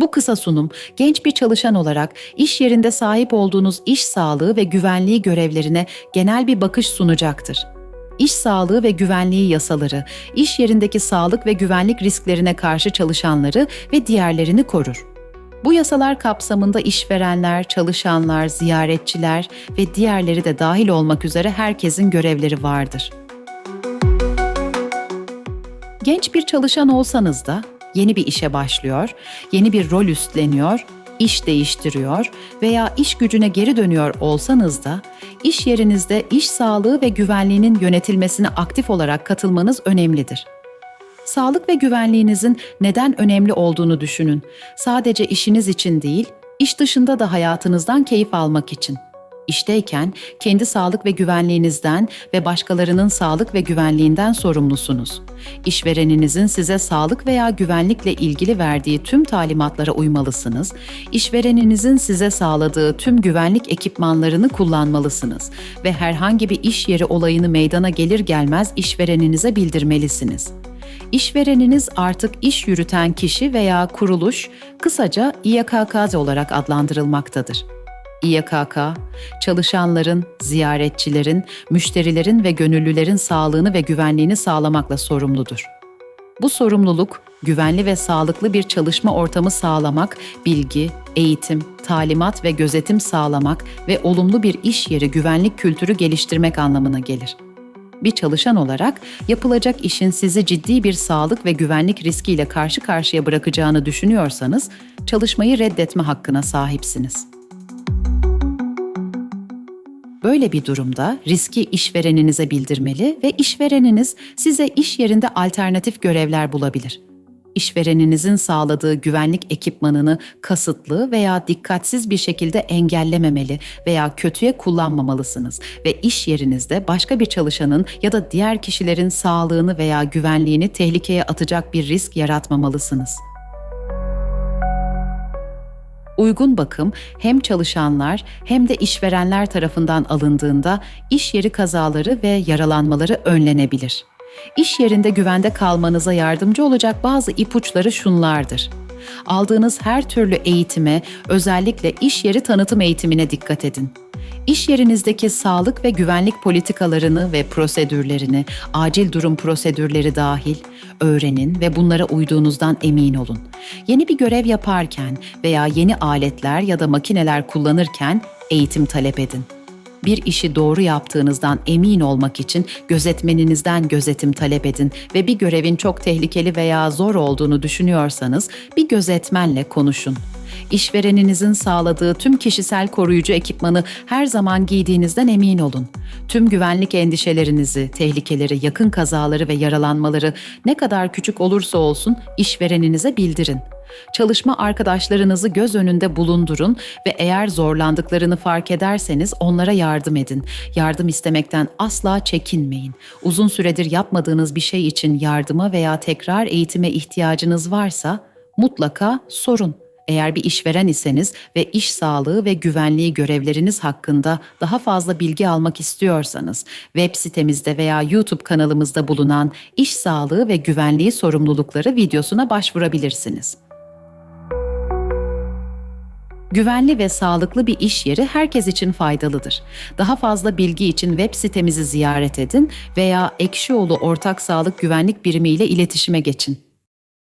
Bu kısa sunum, genç bir çalışan olarak iş yerinde sahip olduğunuz iş sağlığı ve güvenliği görevlerine genel bir bakış sunacaktır. İş sağlığı ve güvenliği yasaları, iş yerindeki sağlık ve güvenlik risklerine karşı çalışanları ve diğerlerini korur. Bu yasalar kapsamında işverenler, çalışanlar, ziyaretçiler ve diğerleri de dahil olmak üzere herkesin görevleri vardır. Genç bir çalışan olsanız da yeni bir işe başlıyor, yeni bir rol üstleniyor, iş değiştiriyor veya iş gücüne geri dönüyor olsanız da iş yerinizde iş sağlığı ve güvenliğinin yönetilmesine aktif olarak katılmanız önemlidir. Sağlık ve güvenliğinizin neden önemli olduğunu düşünün. Sadece işiniz için değil, iş dışında da hayatınızdan keyif almak için. İşteyken kendi sağlık ve güvenliğinizden ve başkalarının sağlık ve güvenliğinden sorumlusunuz. İşvereninizin size sağlık veya güvenlikle ilgili verdiği tüm talimatlara uymalısınız. İşvereninizin size sağladığı tüm güvenlik ekipmanlarını kullanmalısınız ve herhangi bir iş yeri olayını meydana gelir gelmez işvereninize bildirmelisiniz. İşvereniniz artık iş yürüten kişi veya kuruluş, kısaca İYKK olarak adlandırılmaktadır. İYKK, çalışanların, ziyaretçilerin, müşterilerin ve gönüllülerin sağlığını ve güvenliğini sağlamakla sorumludur. Bu sorumluluk, güvenli ve sağlıklı bir çalışma ortamı sağlamak, bilgi, eğitim, talimat ve gözetim sağlamak ve olumlu bir iş yeri güvenlik kültürü geliştirmek anlamına gelir. Bir çalışan olarak yapılacak işin sizi ciddi bir sağlık ve güvenlik riskiyle karşı karşıya bırakacağını düşünüyorsanız, çalışmayı reddetme hakkına sahipsiniz. Böyle bir durumda riski işvereninize bildirmeli ve işvereniniz size iş yerinde alternatif görevler bulabilir. İşvereninizin sağladığı güvenlik ekipmanını kasıtlı veya dikkatsiz bir şekilde engellememeli veya kötüye kullanmamalısınız ve iş yerinizde başka bir çalışanın ya da diğer kişilerin sağlığını veya güvenliğini tehlikeye atacak bir risk yaratmamalısınız. Uygun bakım hem çalışanlar hem de işverenler tarafından alındığında iş yeri kazaları ve yaralanmaları önlenebilir. İş yerinde güvende kalmanıza yardımcı olacak bazı ipuçları şunlardır. Aldığınız her türlü eğitime, özellikle iş yeri tanıtım eğitimine dikkat edin. İş yerinizdeki sağlık ve güvenlik politikalarını ve prosedürlerini, acil durum prosedürleri dahil öğrenin ve bunlara uyduğunuzdan emin olun. Yeni bir görev yaparken veya yeni aletler ya da makineler kullanırken eğitim talep edin. Bir işi doğru yaptığınızdan emin olmak için gözetmeninizden gözetim talep edin ve bir görevin çok tehlikeli veya zor olduğunu düşünüyorsanız bir gözetmenle konuşun. İşvereninizin sağladığı tüm kişisel koruyucu ekipmanı her zaman giydiğinizden emin olun. Tüm güvenlik endişelerinizi, tehlikeleri, yakın kazaları ve yaralanmaları ne kadar küçük olursa olsun işvereninize bildirin. Çalışma arkadaşlarınızı göz önünde bulundurun ve eğer zorlandıklarını fark ederseniz onlara yardım edin. Yardım istemekten asla çekinmeyin. Uzun süredir yapmadığınız bir şey için yardıma veya tekrar eğitime ihtiyacınız varsa mutlaka sorun. Eğer bir işveren iseniz ve iş sağlığı ve güvenliği görevleriniz hakkında daha fazla bilgi almak istiyorsanız web sitemizde veya YouTube kanalımızda bulunan iş sağlığı ve güvenliği sorumlulukları videosuna başvurabilirsiniz. Güvenli ve sağlıklı bir iş yeri herkes için faydalıdır. Daha fazla bilgi için web sitemizi ziyaret edin veya Ekşioğlu Ortak Sağlık Güvenlik Birimi ile iletişime geçin.